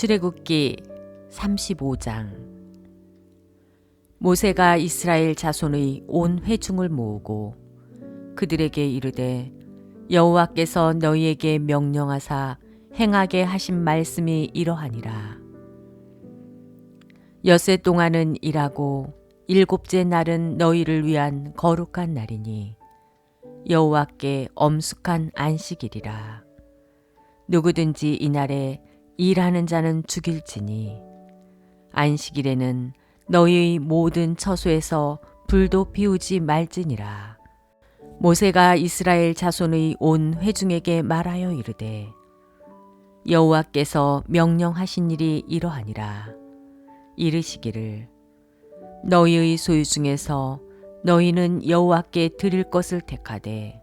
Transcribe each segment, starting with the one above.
출애굽기 35장. 모세가 이스라엘 자손의 온 회중을 모으고 그들에게 이르되 여호와께서 너희에게 명령하사 행하게 하신 말씀이 이러하니라. 엿새 동안은 일하고 일곱째 날은 너희를 위한 거룩한 날이니 여호와께 엄숙한 안식일이라. 누구든지 이날에 일하는 자는 죽일지니. 안식일에는 너희의 모든 처소에서 불도 피우지 말지니라. 모세가 이스라엘 자손의 온 회중에게 말하여 이르되 여호와께서 명령하신 일이 이러하니라. 이르시기를 너희의 소유 중에서 너희는 여호와께 드릴 것을 택하되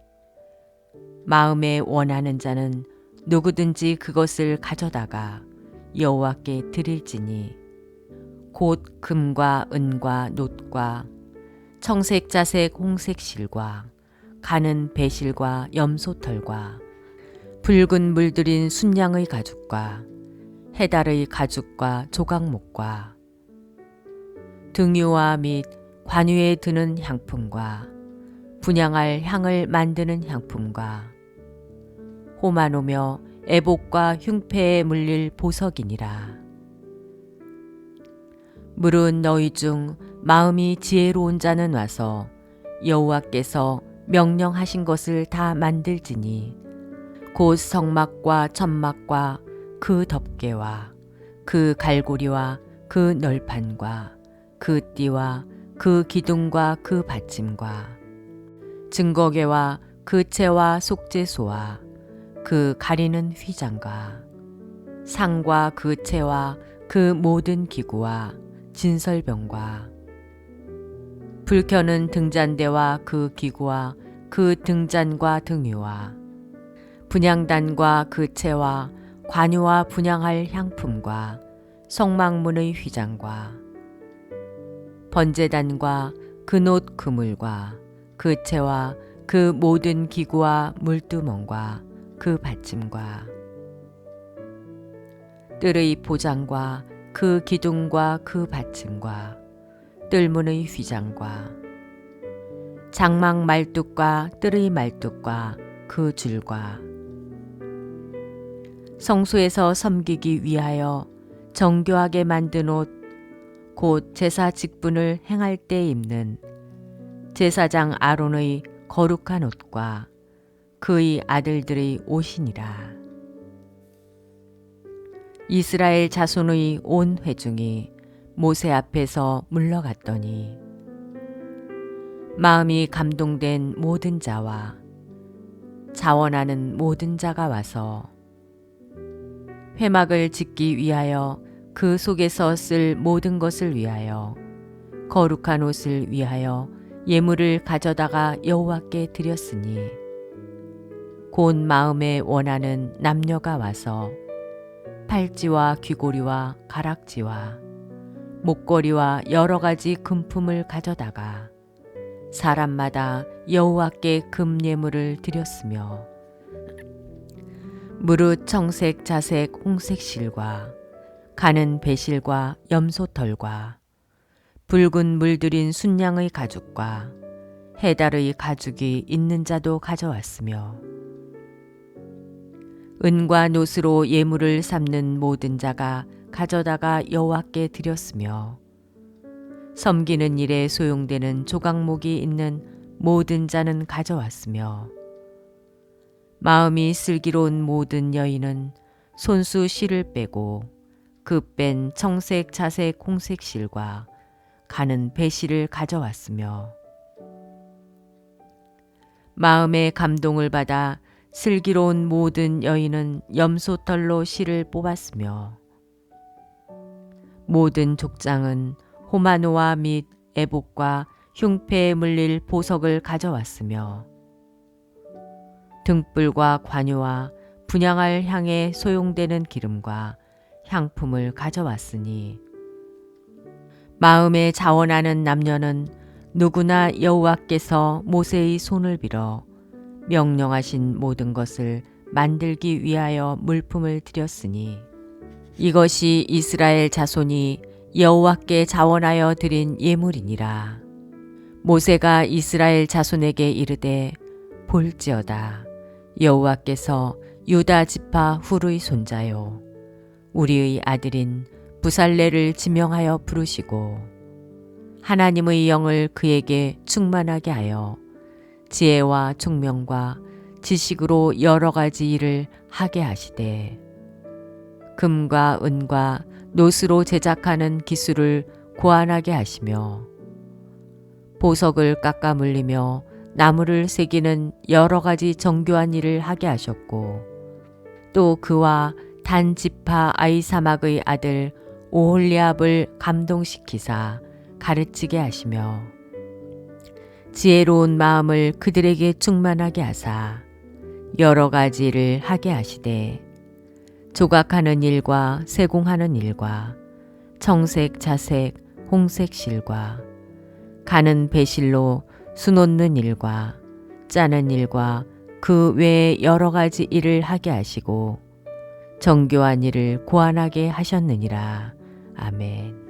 마음에 원하는 자는 누구든지 그것을 가져다가 여호와께 드릴지니 곧 금과 은과 놋과 청색 자색 홍색 실과 가는 배실과 염소털과 붉은 물들인 순양의 가죽과 해달의 가죽과 조각목과 등유와 및 관유에 드는 향품과 분양할 향을 만드는 향품과 호마노며 애복과 흉패에 물릴 보석이니라. 물은 너희 중 마음이 지혜로운 자는 와서 여호와께서 명령하신 것을 다 만들지니 곧 성막과 천막과 그 덮개와 그 갈고리와 그 널판과 그 띠와 그 기둥과 그 받침과 증거계와 그 채와 속죄소와 그 가리는 휘장과 상과 그 채와 그 모든 기구와 진설병과 불 켜는 등잔대와 그 기구와 그 등잔과 등유와 분양단과 그 채와 관유와 분양할 향품과 성막문의 휘장과 번제단과 그놋 그물과 그 채와 그 모든 기구와 물두멍과 그 받침과 뜰의 보장과 그 기둥과 그 받침과 뜰문의 휘장과 장막 말뚝과 뜰의 말뚝과 그 줄과 성소에서 섬기기 위하여 정교하게 만든 옷, 곧 제사 직분을 행할 때 입는 제사장 아론의 거룩한 옷과 그의 아들들의 옷이니라. 이스라엘 자손의 온 회중이 모세 앞에서 물러갔더니 마음이 감동된 모든 자와 자원하는 모든 자가 와서 회막을 짓기 위하여 그 속에서 쓸 모든 것을 위하여 거룩한 옷을 위하여 예물을 가져다가 여호와께 드렸으니 곧 마음에 원하는 남녀가 와서 팔찌와 귀고리와 가락지와 목걸이와 여러 가지 금품을 가져다가 사람마다 여호와께 금 예물을 드렸으며 무릇 청색 자색 홍색 실과 가는 배실과 염소털과 붉은 물들인 순양의 가죽과 해달의 가죽이 있는 자도 가져왔으며 은과 노스로 예물을 삼는 모든 자가 가져다가 여호와께 드렸으며 섬기는 일에 소용되는 조각목이 있는 모든 자는 가져왔으며 마음이 슬기로운 모든 여인은 손수 실을 빼고 그 뺀 청색 자색 홍색 실과 가는 배실을 가져왔으며 마음의 감동을 받아 슬기로운 모든 여인은 염소털로 실을 뽑았으며 모든 족장은 호마노와 및 애복과 흉패에 물릴 보석을 가져왔으며 등불과 관유와 분양할 향에 소용되는 기름과 향품을 가져왔으니 마음에 자원하는 남녀는 누구나 여호와께서 모세의 손을 빌어 명령하신 모든 것을 만들기 위하여 물품을 드렸으니 이것이 이스라엘 자손이 여호와께 자원하여 드린 예물이니라. 모세가 이스라엘 자손에게 이르되 볼지어다 여호와께서 유다 지파 후르의 손자요 우리의 아들인 부살레를 지명하여 부르시고 하나님의 영을 그에게 충만하게 하여 지혜와 총명과 지식으로 여러 가지 일을 하게 하시되 금과 은과 노스로 제작하는 기술을 고안하게 하시며 보석을 깎아 물리며 나무를 새기는 여러 가지 정교한 일을 하게 하셨고 또 그와 단 지파 아이사막의 아들 오홀리압을 감동시키사 가르치게 하시며 지혜로운 마음을 그들에게 충만하게 하사 여러 가지 일을 하게 하시되 조각하는 일과 세공하는 일과 청색, 자색, 홍색 실과 가는 배실로 수놓는 일과 짜는 일과 그 외에 여러 가지 일을 하게 하시고 정교한 일을 고안하게 하셨느니라. 아멘.